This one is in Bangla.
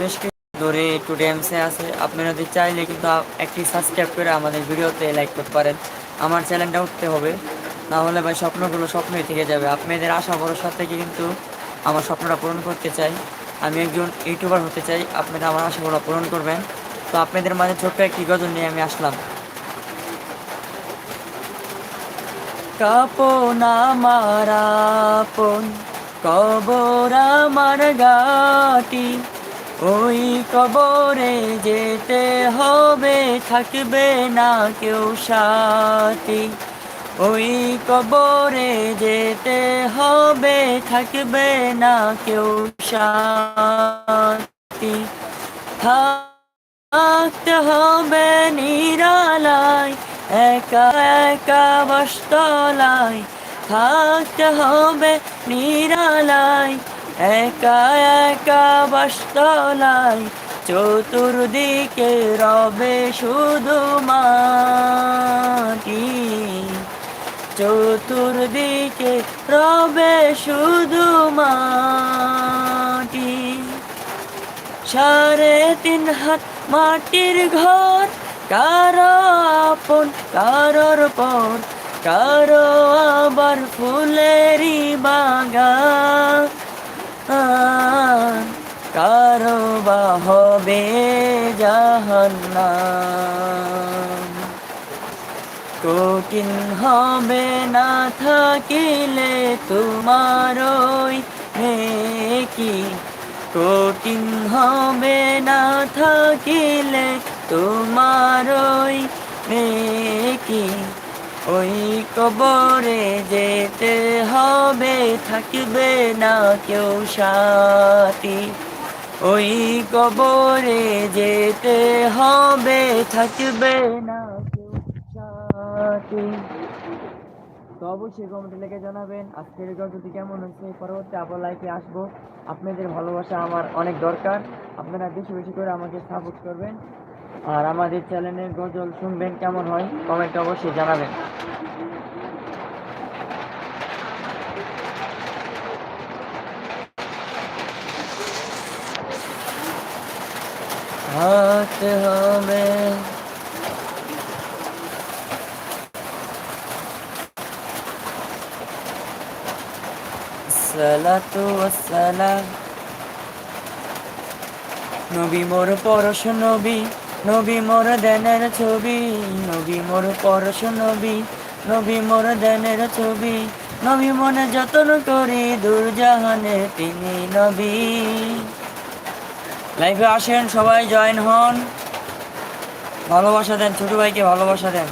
বেশ কিছু ধরে একটু ড্যামসে আছে। আপনারা যদি চাইলে কিন্তু একটি সাবস্ক্রাইব করে আমাদের ভিডিওতে লাইক করতে পারেন। আমার চ্যানেলটা উঠতে হবে। না হলে ভাই স্বপ্নগুলো স্বপ্নই থেকে যাবে। আপনাদের আশা ভরসা থেকে কিন্তু আমার স্বপ্নটা পূরণ করতে চাই। আমি একজন ইউটিউবার হতে চাই। আপনারা আমার আশাগুলো পূরণ করবেন। তো আপনাদের মাঝে ছোট্ট একটি গজল নিয়ে আমি আসলাম। কাপন আমার আপন, কবর আমার গাটি ওই কবরে যেতে হবে, থাকবে না কেউ সাথী। ওই কবরে যেতে হবে, থাকবে না কেউ সাথী। থাকতে হবে নিরালায়, একা একা বস্তলায়। থাকতে হবে নিরালায় একা একা বস্তলায় চতুর্দিকে রবে শুধু মাটি। চতুর্দিকে রবে শুধু মাটি। সাড়ে তিন হাত মাটির ঘর, কারও আপন, কারোর পর, কারও আবার ফুলেরই বাগান। বা হবে জাহান্নাম। কঠিন হবে না থাকিলে তোমার ওই কি কঠিন হবে না থাকিলে তোমার ওই কি ওই কবরে যেতে হবে, থাকবে না কেউ সাথী। ওই কবরে যেতে হবে, থাকবে না তো অবশ্যই কমেন্টে লিখে জানাবেন, আজকের গল্পটি কেমন হয়েছে? পরবর্তী আবার লাইফে আসব। আপনাদের ভালোবাসা আমার অনেক দরকার। আপনারা বেশি বেশি করে আমাকে সাপোর্ট করবেন। আর আমাদের চ্যানেলের গজল শুনবেন কেমন হয় কমেন্টে অবশ্যই জানাবেন। হাতে হবে সালাতু নবী মোর পরশ নবী নবী মোর দেনের ছবি নবী মোর পরশ নবী নবী মোর দেনের ছবি নবী মনে যতন করি দূরজাহানে তিনি নবী লাইভে আসেন সবাই জয়েন হন। ভালোবাসা দেন ছোট ভাইকে ভালোবাসা দেন।